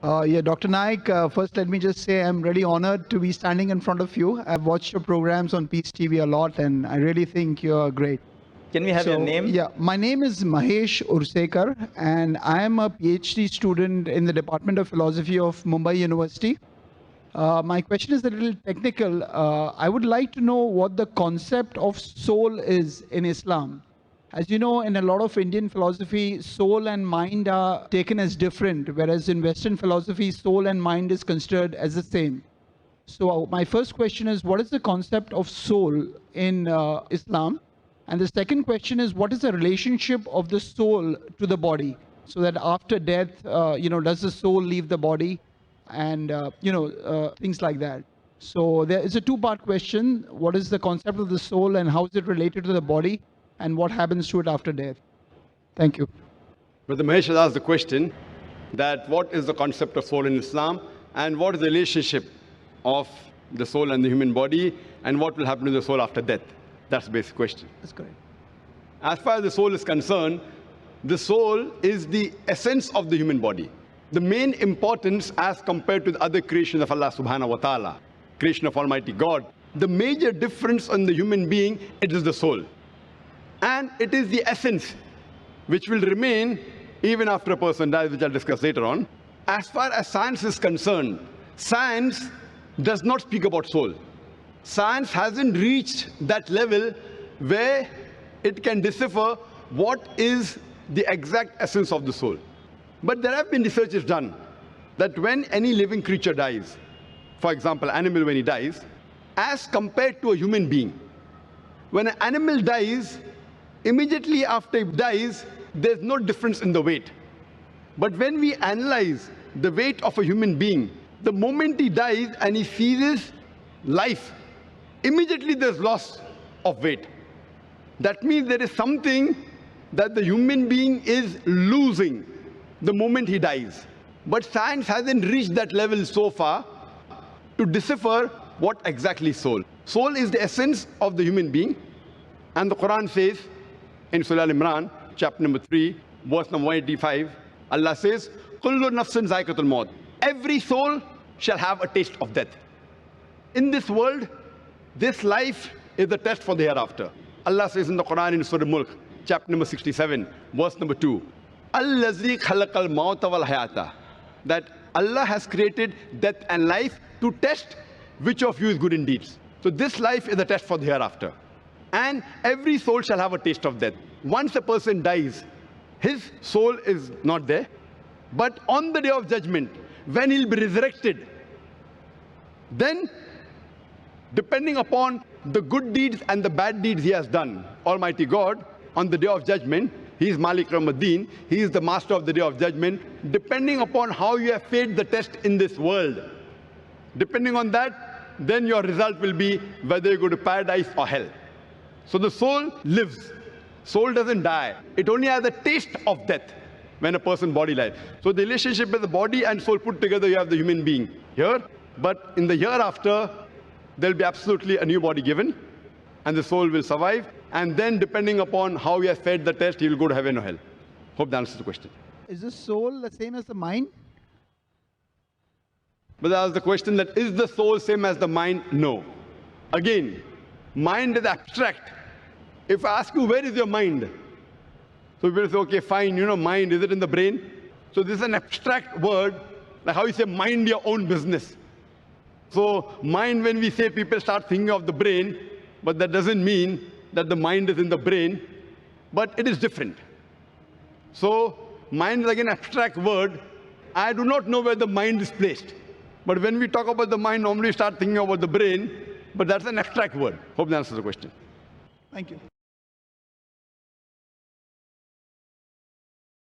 Uh, yeah, Dr. Naik, uh, first let me just say I'm really honored to be standing in front of you. I've watched your programs on Peace TV a lot and I really think you're great. Can we have your name? Yeah, my name is Mahesh Ursekar and I am a PhD student in the Department of Philosophy of Mumbai University. Uh, my question is a little technical. Uh, I would like to know what the concept of soul is in Islam. As you know, in a lot of Indian philosophy, soul and mind are taken as different, whereas in Western philosophy, soul and mind is considered as the same. So, uh, my first question is what is the concept of soul in uh, Islam? And the second question is what is the relationship of the soul to the body? So that after death, uh, you know, does the soul leave the body? And, uh, you know, uh, things like that. So, there is a two part question What is the concept of the soul and how is it related to the body? And what happens to it after death? Thank you. Brother Mahesh has asked the question that what is the concept of soul in Islam and what is the relationship of the soul and the human body and what will happen to the soul after death? That's the basic question. That's correct. As far as the soul is concerned, the soul is the essence of the human body. The main importance as compared to the other creations of Allah subhanahu wa ta'ala, creation of Almighty God, the major difference on the human being, it is the soul. And it is the essence which will remain even after a person dies, which I'll discuss later on. As far as science is concerned, science does not speak about soul. Science hasn't reached that level where it can decipher what is the exact essence of the soul. But there have been researches done that when any living creature dies, for example, animal when he dies, as compared to a human being, when an animal dies, immediately after he dies, there's no difference in the weight. But when we analyze the weight of a human being, the moment he dies and he ceases life, immediately there's loss of weight. That means there is something that the human being is losing the moment he dies. But science hasn't reached that level so far to decipher what exactly soul. Soul is the essence of the human being. And the Quran says in Surah Imran, chapter number 3, verse number 185, Allah says, Kullu nafsin zaikatul maut. Every soul shall have a taste of death. In this world, this life is the test for the hereafter. Allah says in the Quran in Surah Mulk, chapter number 67, verse number 2, Allazi khalaqal. That Allah has created death and life to test which of you is good in deeds. So this life is the test for the hereafter. And every soul shall have a taste of death. Once a person dies, his soul is not there. But on the day of judgment, when he'll be resurrected, then depending upon the good deeds and the bad deeds he has done, Almighty God, on the day of judgment, he is Malik Ramaddin, he is the master of the day of judgment, depending upon how you have failed the test in this world. Depending on that, then your result will be whether you go to paradise or hell. So the soul lives. Soul doesn't die. It only has a taste of death when a person body lies. So the relationship with the body and soul put together, you have the human being here. But in the hereafter, there'll be absolutely a new body given, and the soul will survive. And then, depending upon how he has fed the test, he will go to heaven or hell. Hope that answers the question. Is the soul the same as the mind? But that was the question that is the soul same as the mind? No. Again, mind is abstract. If I ask you, where is your mind? So people say, okay, fine, you know, mind, is it in the brain? So this is an abstract word, like how you say, mind your own business. So mind, when we say people start thinking of the brain, but that doesn't mean that the mind is in the brain, but it is different. So mind is like an abstract word. I do not know where the mind is placed. But when we talk about the mind, normally we start thinking about the brain, but that's an abstract word. Hope that answers the question. Thank you.